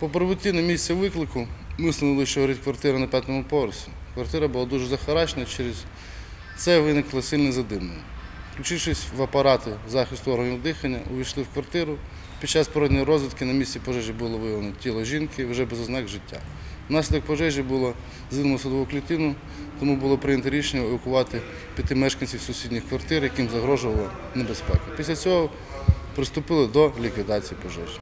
По прибутті на місце виклику ми встановили, що горить квартира на п'ятому поверсі. Квартира була дуже захарачена, через це виникло сильне задимлення. Включившись в апарати захисту органів дихання, увійшли в квартиру. Під час породньої розвідки на місці пожежі було виявлено тіло жінки вже без ознак життя. Внаслідок пожежі було звільнено судову клітину, тому було прийнято рішення евакувати п'яти мешканців сусідніх квартир, яким загрожувала небезпека. Після цього приступили до ліквідації пожежі.